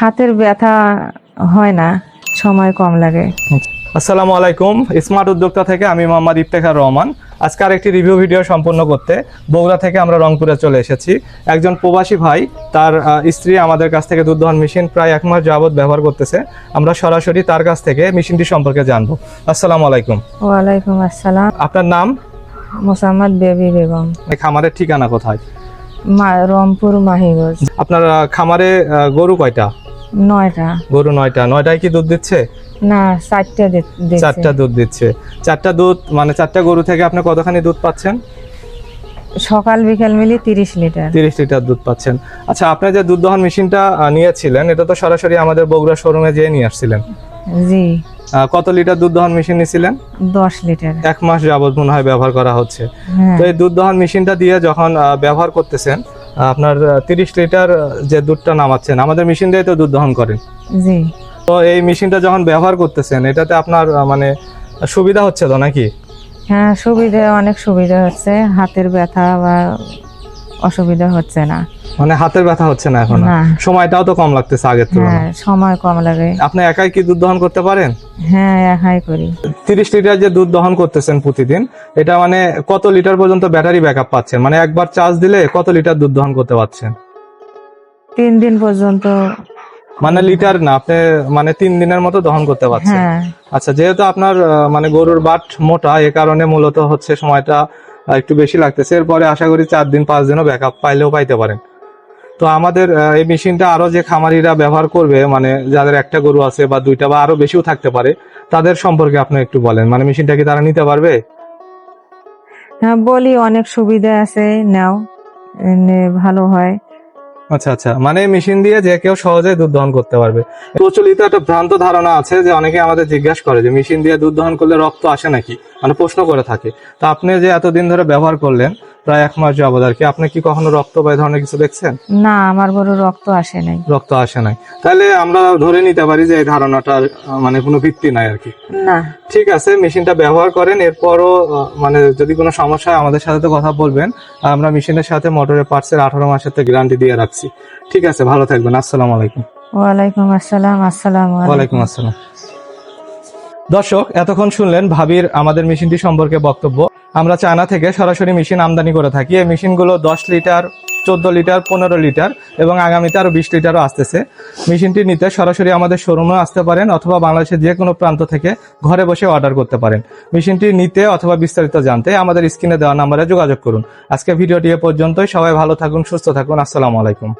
হাতের ব্যথা হয় না সময় কম লাগে। আসসালামু আলাইকুম স্মার্ট উদ্যোক্তা থেকে আমি মোহাম্মদ ইফতেখার রহমান। আজকে আরেকটি রিভিউ ভিডিও সম্পন্ন করতে বগুড়া থেকে আমরা রংপুরে চলে এসেছি। একজন প্রবাসী ভাই তার স্ত্রী আমাদের কাছ থেকে দুধ দহন মেশিন প্রায় এক মাস যাবত ব্যবহার করতেছে। আমরা সরাসরি তার কাছ থেকে মেশিনটি সম্পর্কে জানব। আসসালামু আলাইকুম। ওয়ালাইকুম আসসালাম। আপনার নাম? মোসাম্মদ বেবি বেগম। খামারের ঠিকানা কোথায়? রংপুর মাহিগঞ্জ। আপনার খামারে গরু কয়টা? নয়টা। গরু নয়টা। নয়টায় কি দুধ দিচ্ছে? না চারটে। চারটা দুধ দিচ্ছে। চারটা দুধ মানে চারটা গরু থেকে আপনি কতখানি দুধ পাচ্ছেন? সকাল বিকেল মিলি তিরিশ লিটার। তিরিশ লিটার দুধ পাচ্ছেন। আচ্ছা আপনি যে দুধ দহন মেশিনটা নিয়েছিলেন এটা তো সরাসরি আমাদের বগুড়া শোরুমে যেয়ে নিয়ে আসছিলেন। জি। কত লিটার দুধ দহন মেশিন নিয়েছিলেন দশ লিটার। এক মাস যাবত মনে হয় ব্যবহার করা হচ্ছে। হ্যাঁ। তো এই দুধ দহন মেশিনটা দিয়ে যখন ব্যবহার করতেছেন আপনার তিরিশ লিটার যে দুধটা নামাচ্ছেন আমাদের মেশিন দিয়ে তো দুধ দহন করেন। জি। তো এই মেশিনটা যখন ব্যবহার করতেছেন এটাতে আপনার মানে সুবিধা হচ্ছে তো নাকি? হ্যাঁ সুবিধা অনেক সুবিধা হচ্ছে। হাতের ব্যথা বা অসুবিধা হচ্ছে না। মানে হাতের ব্যথা হচ্ছে না এখন? সময়টাও তো কম লাগতেছে আগের হ্যাঁ তুলনায় সময় কম লাগে। আপনি একাই কি দুধ দহন করতে পারেন? হ্যাঁ একাই করি। তিরিশ লিটার যে দুধ দহন করতেছেন প্রতিদিন এটা মানে কত লিটার পর্যন্ত ব্যাটারি ব্যাকআপ পাচ্ছেন? মানে একবার চার্জ দিলে কত লিটার দুধ দহন করতে পারছেন? তিন দিন পর্যন্ত। মানে লিটার না আপনি মানে তিন দিনের মতো দহন করতে পারছেন। হ্যাঁ। আচ্ছা যেহেতু আপনার মানে গরুর বাট মোটা এ কারণে মূলত হচ্ছে সময়টা একটু বেশি লাগতেছে। এরপরে আশা করি চার দিন, পাঁচ দিনও ব্যাকআপ পাইলেও পাইতে পারেন। তো আমাদের এই মেশিনটা আরও যে খামারিরা ব্যবহার করবে মানে যাদের একটা গরু আছে বা দুইটা বা আরও বেশিও থাকতে পারে, তাদের সম্পর্কে আপনি একটু বলেন। মানে মেশিনটা কি তারা নিতে পারবে? হ্যাঁ বলি, অনেক সুবিধা আছে, নাও ভালো হয়। আচ্ছা আচ্ছা। মানে মেশিন দিয়ে যে কেউ সহজে দুধ দহন করতে পারবে। প্রচলিত একটা ভ্রান্ত ধারণা আছে যে অনেকে আমাদের জিজ্ঞাসা করে যে মেশিন দিয়ে দুধ দহন করলে রক্ত আসে নাকি? মানে প্রশ্ন করে থাকে। তো আপনি যে এতদিন ধরে ব্যবহার করলেন প্রায় এক মাস যাবত আর কি। আপনি কি কখনো রক্ত বা ধরনের কিছু দেখছেন? না আমার গরু রক্ত আসে নাই। রক্ত আসে নাই। তাহলে আমরা ধরে নিতে পারি যে এই ধারণাটার মানে কোনো ভিত্তি নাই আর কি। না। ঠিক আছে মেশিনটা ব্যবহার করেন এরপরও মানে যদি কোনো সমস্যা হয় আমাদের সাথে তো কথা বলবেন। আমরা মেশিনের সাথে মোটরের পার্টসের আঠারো মাসের তো গ্যারান্টি দিয়ে রাখছি। ঠিক আছে ভালো থাকবেন। আসসালামু আলাইকুম। ওয়ালাইকুম আসসালাম আসসালাম ওয়ালাইকুম আসসালাম। দর্শক, এতক্ষণ শুনলেন ভাবির আমাদের মেশিনটি সম্পর্কে বক্তব্য। আমরা চায়না থেকে সরাসরি মেশিন আমদানি করে থাকি। এই মেশিনগুলো দশ লিটার, চোদ্দ লিটার, পনেরো লিটার এবং আগামীতে আরও বিশ লিটারও আসতেছে। মেশিনটি নিতে সরাসরি আমাদের শোরুমে আসতে পারেন অথবা বাংলাদেশের যে কোনো প্রান্ত থেকে ঘরে বসে অর্ডার করতে পারেন। মেশিনটি নিতে অথবা বিস্তারিত জানতে আমাদের স্ক্রিনে দেওয়া নাম্বারে যোগাযোগ করুন। আজকে ভিডিওটি এ পর্যন্তই। সবাই ভালো থাকুন, সুস্থ থাকুন। আসসালামু আলাইকুম।